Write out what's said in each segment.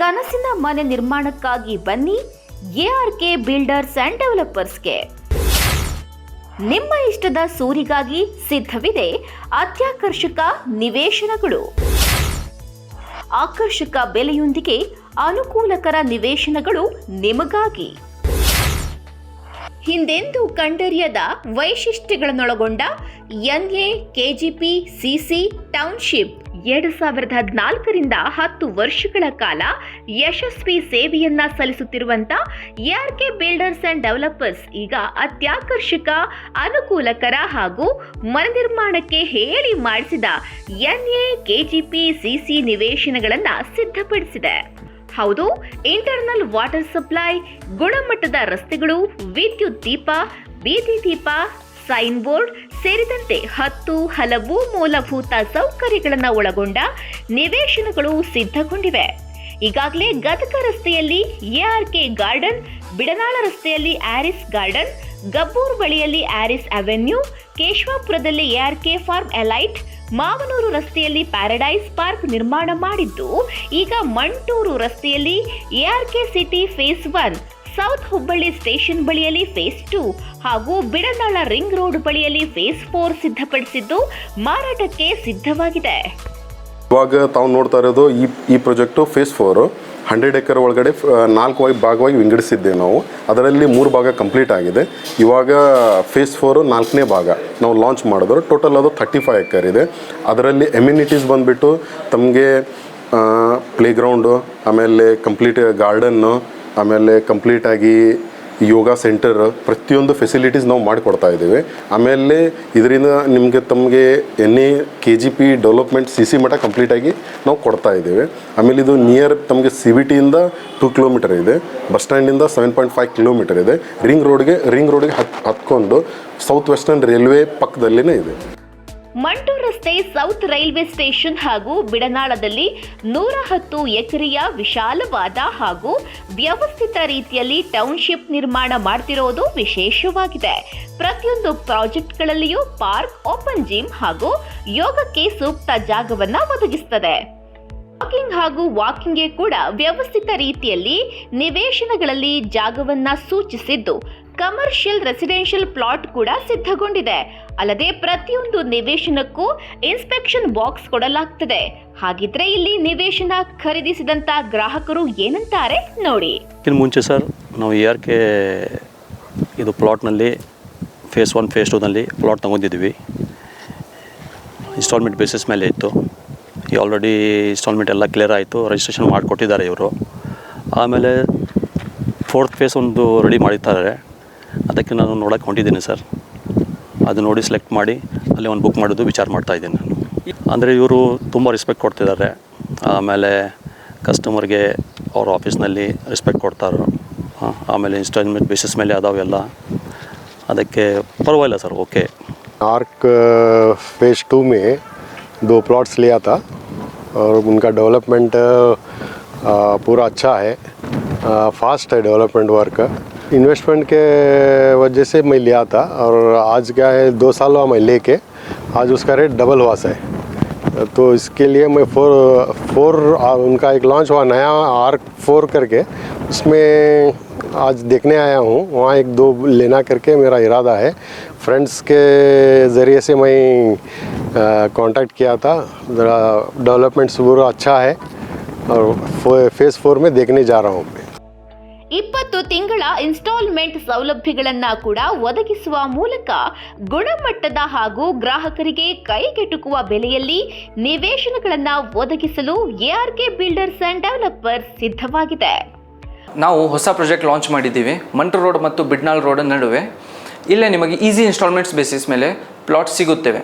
ಕನಸಿನ ಮನೆ ನಿರ್ಮಾಣಕ್ಕಾಗಿ ಬನ್ನಿ ಎಆರ್ಕೆ ಬಿಲ್ಡರ್ಸ್ ಅಂಡ್ ಡೆವಲಪರ್ಸ್ಗೆ. ನಿಮ್ಮ ಇಷ್ಟದ ಸೂರಿಗಾಗಿ ಸಿದ್ಧವಿದೆ ಅತ್ಯಾಕರ್ಷಕ ನಿವೇಶನಗಳು. ಆಕರ್ಷಕ ಬೆಲೆಯೊಂದಿಗೆ ಅನುಕೂಲಕರ ನಿವೇಶನಗಳು ನಿಮಗಾಗಿ. ಹಿಂದೆಂದೂ ಕಂಡರಿಯದ ವೈಶಿಷ್ಟ್ಯಗಳನ್ನೊಳಗೊಂಡ ಎನ್ಎ ಕೆಜಿಪಿ ಸಿಸಿ ಟೌನ್ಶಿಪ್. ಎರಡು ಸಾವಿರದ ಹದಿನಾಲ್ಕರಿಂದ ಹತ್ತು ವರ್ಷಗಳ ಕಾಲ ಯಶಸ್ವಿ ಸೇವೆಯನ್ನ ಸಲ್ಲಿಸುತ್ತಿರುವಂತ ಎಆರ್ಕೆ ಬಿಲ್ಡರ್ಸ್ ಅಂಡ್ ಡೆವಲಪರ್ಸ್, ಈಗ ಅತ್ಯಾಕರ್ಷಕ, ಅನುಕೂಲಕರ ಹಾಗೂ ಮನೆ ನಿರ್ಮಾಣಕ್ಕೆ ಹೇಳಿ ಮಾಡಿಸಿದ ಎನ್ಎ ಕೆಜಿಪಿ ಸಿಸಿ ನಿವೇಶನಗಳನ್ನ ಸಿದ್ಧಪಡಿಸಿದೆ. ಹೌದು, ಇಂಟರ್ನಲ್ ವಾಟರ್ ಸಪ್ಲೈ, ಗುಣಮಟ್ಟದ ರಸ್ತೆಗಳು, ವಿದ್ಯುತ್ ದೀಪ, ಬೀದಿ ದೀಪ ಸೈನ್ ಬೋರ್ಡ್ ಸೇರಿದಂತೆ ಹತ್ತು ಹಲವು ಮೂಲಭೂತ ಸೌಕರ್ಯಗಳನ್ನು ಒಳಗೊಂಡ ನಿವೇಶನಗಳು ಸಿದ್ಧಗೊಂಡಿವೆ. ಈಗಾಗಲೇ ಗದಗ ರಸ್ತೆಯಲ್ಲಿ ಎಆರ್ಕೆ ಗಾರ್ಡನ್, ಬಿಡನಾಳ ರಸ್ತೆಯಲ್ಲಿ ಆರಿಸ್ ಗಾರ್ಡನ್, ಗಬ್ಬೂರ್ ಬಳಿಯಲ್ಲಿ ಆರಿಸ್ ಅವೆನ್ಯೂ, ಕೇಶವಾಪುರದಲ್ಲಿ ಎಆರ್ಕೆ ಫಾರ್ಮ್ ಎಲೈಟ್, ಮಾವನೂರು ರಸ್ತೆಯಲ್ಲಿ ಪ್ಯಾರಡೈಸ್ ಪಾರ್ಕ್ ನಿರ್ಮಾಣ ಮಾಡಿದ್ದು, ಈಗ ಮಂಟೂರು ರಸ್ತೆಯಲ್ಲಿ ARK city phase one. South Hubballi station ಬಳಿಯಲ್ಲಿ ಫೇಸ್ ಟು ಹಾಗೂ ಬಿಡನಾಳ ರಿಂಗ್ ರೋಡ್ ಬಳಿಯಲ್ಲಿ ಫೇಸ್ ಫೋರ್ ಸಿದ್ಧಪಡಿಸಿದ್ದು ಮಾರಾಟಕ್ಕೆ ಸಿದ್ಧವಾಗಿದೆ. ಇವಾಗ ತಾವು ನೋಡ್ತಾ ಇರೋದು ಈ ಈ project phase four hundred acre ಒಳಗಡೆ ನಾಲ್ಕು ವಾಗಿ ಭಾಗವಾಗಿ ವಿಂಗಡಿಸಿದ್ದೇವೆ ನಾವು. ಅದರಲ್ಲಿ ಮೂರು ಭಾಗ ಕಂಪ್ಲೀಟ್ ಆಗಿದೆ. ಇವಾಗ ಫೇಸ್ ಫೋರು ನಾಲ್ಕನೇ ಭಾಗ ನಾವು ಲಾಂಚ್ ಮಾಡಿದ್ರು. ಟೋಟಲ್ ಅದು ಥರ್ಟಿ ಫೈವ್ ಎಕರ್ ಇದೆ. ಅದರಲ್ಲಿ ಎಮ್ಯುನಿಟೀಸ್ ಬಂದುಬಿಟ್ಟು ತಮಗೆ ಪ್ಲೇಗ್ರೌಂಡು ಆಮೇಲೆ ಕಂಪ್ಲೀಟ್ ಗಾರ್ಡನ್ನು ಆಮೇಲೆ ಕಂಪ್ಲೀಟಾಗಿ ಯೋಗ ಸೆಂಟರ್ ಪ್ರತಿಯೊಂದು ಫೆಸಿಲಿಟೀಸ್ ನಾವು ಮಾಡಿಕೊಡ್ತಾ ಇದ್ದೀವಿ. ಆಮೇಲೆ ಇದರಿಂದ ನಿಮಗೆ ತಮಗೆ N K G P development C C ಮಠ ಕಂಪ್ಲೀಟಾಗಿ ನಾವು ಕೊಡ್ತಾ ಇದ್ದೀವಿ. ಆಮೇಲೆ ಇದು ನಿಯರ್ ತಮಗೆ ಸಿ ಬಿ ಟಿಯಿಂದ ಟೂ ಕಿಲೋಮೀಟರ್ ಇದೆ. ಬಸ್ ಸ್ಟ್ಯಾಂಡಿಂದ ಸೆವೆನ್ ಪಾಯಿಂಟ್ ಫೈವ್ ಕಿಲೋಮೀಟರ್ ಇದೆ. ರಿಂಗ್ ರೋಡ್ಗೆ ರಿಂಗ್ ರೋಡ್ಗೆ ಹತ್, ಹತ್ಕೊಂಡು ಸೌತ್ ವೆಸ್ಟರ್ನ್ ರೈಲ್ವೆ ಪಕ್ಕದಲ್ಲೇ ಇದೆ. ಮಂಟೂರ್ ರಸ್ತೆ ಸೌತ್ ರೈಲ್ವೆ ಸ್ಟೇಷನ್ ಹಾಗೂ ಬಿಡನಾಳದಲ್ಲಿ ನೂರ ಹತ್ತು ಎಕರೆಯ ವಿಶಾಲವಾದ ಹಾಗೂ ವ್ಯವಸ್ಥಿತ ರೀತಿಯಲ್ಲಿ ಟೌನ್ಶಿಪ್ ನಿರ್ಮಾಣ ಮಾಡ್ತಿರೋದು ವಿಶೇಷವಾಗಿದೆ. ಪ್ರತಿಯೊಂದು ಪ್ರಾಜೆಕ್ಟ್ಗಳಲ್ಲಿಯೂ ಪಾರ್ಕ್, ಓಪನ್ ಜಿಮ್ ಹಾಗೂ ಯೋಗಕ್ಕೆ ಸೂಕ್ತ ಜಾಗವನ್ನ ಒದಗಿಸುತ್ತದೆ ವಾಕಿಂಗ್ ಹಾಗೂ ವಾಕಿಂಗ್ಗೆ ಕೂಡ ವ್ಯವಸ್ಥಿತ ರೀತಿಯಲ್ಲಿ ನಿವೇಶನಗಳಲ್ಲಿ ಜಾಗವನ್ನ ಸೂಚಿಸಿದ್ದು, ಕಮರ್ಷಿಯಲ್ ರೆಸಿಡೆನ್ಷಿಯಲ್ ಪ್ಲಾಟ್ ಕೂಡ ಸಿದ್ಧಗೊಂಡಿದೆ. ಅಲ್ಲದೆ ಪ್ರತಿಯೊಂದು ನಿವೇಶನಕ್ಕೂ ಇನ್ಸ್ಪೆಕ್ಷನ್ ಬಾಕ್ಸ್ ಕೊಡಲಾಗ್ತದೆ. ಹಾಗಿದ್ರೆ ಇಲ್ಲಿ ನಿವೇಶನ ಖರೀದಿಸಿದಂತ ಗ್ರಾಹಕರು ಏನಂತಾರೆ ನೋಡಿ. ಮುಂಚೆ ಸರ್, ನಾವು ಎ ಕೆ ಇದು ಪ್ಲಾಟ್ನಲ್ಲಿ ಫೇಸ್ ಒನ್ ಫೇಸ್ ಟೂನಲ್ಲಿ ಪ್ಲಾಟ್ ತಗೊಂಡಿದ್ವಿ ಇನ್ಸ್ಟಾಲ್ಮೆಂಟ್ ಬೇಸಿಸ್ ಮೇಲೆ ಇತ್ತು. ಆಲ್ರೆಡಿ ಇನ್ಸ್ಟಾಲ್ಮೆಂಟ್ ಎಲ್ಲ ಕ್ಲಿಯರ್ ಆಯಿತು ರಿಜಿಸ್ಟ್ರೇಷನ್ ಮಾಡಿಕೊಟ್ಟಿದ್ದಾರೆ ಇವರು. ಆಮೇಲೆ ಫೋರ್ತ್ ಫೇಸ್ ಒಂದು ರೆಡಿ ಮಾಡಿದ್ದಾರೆ. ಅದಕ್ಕೆ ನಾನು ನೋಡೋಕ್ಕೆ ಹೊಂಟಿದ್ದೀನಿ ಸರ್. ಅದು ನೋಡಿ ಸೆಲೆಕ್ಟ್ ಮಾಡಿ ಅಲ್ಲಿ ಒಂದು ಬುಕ್ ಮಾಡೋದು ವಿಚಾರ ಮಾಡ್ತಾ ಇದ್ದೀನಿ ನಾನು ಅಂದರೆ ಇವರು ತುಂಬ ರೆಸ್ಪೆಕ್ಟ್ ಕೊಡ್ತಿದ್ದಾರೆ ಆಮೇಲೆ ಕಸ್ಟಮರ್ಗೆ ಅವ್ರ ಆಫೀಸ್ನಲ್ಲಿ ರೆಸ್ಪೆಕ್ಟ್ ಕೊಡ್ತಾರೆ ಹಾಂ ಆಮೇಲೆ ಇನ್ಸ್ಟಾಲ್ಮೆಂಟ್ ಬೇಸಿಸ್ ಮೇಲೆ ಅದಾವೆಲ್ಲ ಅದಕ್ಕೆ ಪರವಾಗಿಲ್ಲ sir okay arc phase two में दो प्लॉट्स लिया था और उनका डेवलपमेंट पूरा अच्छा है फास्ट है डेवलपमेंट वर्क इन्वेस्टमेंट के वजह से मैं लिया था और आज क्या है, दो साल हुआ मैं लेके, आज उसका रेट डबल हुआ है तो इसके लिए मैं फोर फोर उनका एक लॉन्च हुआ नया आर्क फोर करके, उसमें आज देखने आया हूँ। वहाँ एक दो लेना करके मेरा इरादा है। फ्रेंड्स के ज़रिए से मैं कांटेक्ट किया था। ज़रा डेवलपमेंट पूरा अच्छा है और फ़ेज़ फोर में देखने जा रहा हूँ। ಇಪ್ಪತ್ತು ತಿಂಗಳ ಇನ್ಸ್ಟಾಲ್ಮೆಂಟ್ ಸೌಲಭ್ಯಗಳನ್ನು ಕೂಡ ಒದಗಿಸುವ ಮೂಲಕ ಗುಣಮಟ್ಟದ ಹಾಗೂ ಗ್ರಾಹಕರಿಗೆ ಕೈಗೆಟುಕುವ ಬೆಲೆಯಲ್ಲಿ ನಿವೇಶನಗಳನ್ನು ಒದಗಿಸಲು ಎಆರ್ಕೆ ಬಿಲ್ಡರ್ಸ್ ಅಂಡ್ ಡೆವಲಪರ್ಸ್ ಸಿದ್ಧವಾಗಿದೆ. ನಾವು ಹೊಸ ಪ್ರಾಜೆಕ್ಟ್ ಲಾಂಚ್ ಮಾಡಿದ್ದೀವಿ. ಮಂಟ್ರ ರೋಡ್ ಮತ್ತು ಬಿಡ್ನಾಳ್ ರೋಡ್ ನಡುವೆ. ಇಲ್ಲೇ ನಿಮಗೆ ಈಸಿ ಇನ್ಸ್ಟಾಲ್ಮೆಂಟ್ಸ್ ಬೇಸಿಸ್ ಮೇಲೆ ಪ್ಲಾಟ್ಸ್ ಸಿಗುತ್ತವೆ.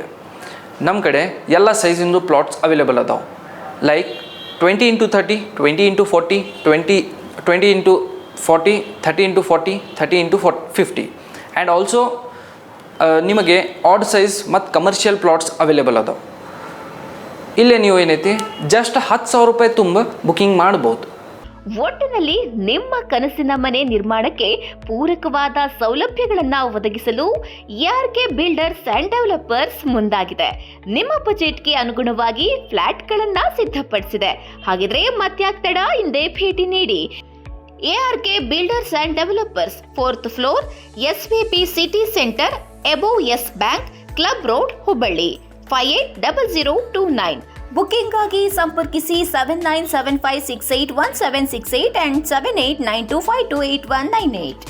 ನಮ್ಮ ಕಡೆ ಎಲ್ಲ ಸೈಜಿಂದು ಪ್ಲಾಟ್ಸ್ ಅವೈಲೇಬಲ್ ಅದಾವೆ. Like twenty into thirty twenty into forty twenty twenty into forty thirty into forty thirty into four fifty and also ನಿಮಗೆ ಆಡ್ ಸೈಜ್ ಮತ್ತು ಕಮರ್ಷಿಯಲ್ ಪ್ಲಾಟ್ಸ್ ಅವೈಲೇಬಲ್ ಅದಾವೆ. ಇಲ್ಲೇ ನೀವು ಏನೈತಿ? ಜಸ್ಟ್ ಹತ್ತು ಸಾವಿರ ರೂಪಾಯಿ ತುಂಬ ಬುಕಿಂಗ್ ಮಾಡ್ಬೋದು. ಒಟ್ಟಿನಲ್ಲಿ ನಿಮ್ಮ ಕನಸಿನ ಮನೆ ನಿರ್ಮಾಣಕ್ಕೆ ಪೂರಕವಾದ ಸೌಲಭ್ಯಗಳನ್ನು ಒದಗಿಸಲು ಕೆ ಬಿಲ್ಡರ್ಸ್ ಅಂಡ್ ಡೆವಲಪರ್ಸ್ ಮುಂದಾಗಿದೆ. ನಿಮ್ಮ ಬಜೆಟ್ಗೆ ಅನುಗುಣವಾಗಿ ಫ್ಲಾಟ್ಗಳನ್ನ ಸಿದ್ಧಪಡಿಸಿದೆ. ಹಾಗಿದ್ರೆ ಮತ್ಯಾಕ್ ತಡ ಹಿಂದೆ ಭೇಟಿ ನೀಡಿ. ARK builders and developers fourth floor SVP city centre above Yes Bank club road Hubballi five eight double zero two nine booking ಆಗಿ ಸಂಪರ್ಕಿಸಿ seven nine seven five six eight one seven six eight and seven eight nine two five two eight one nine eight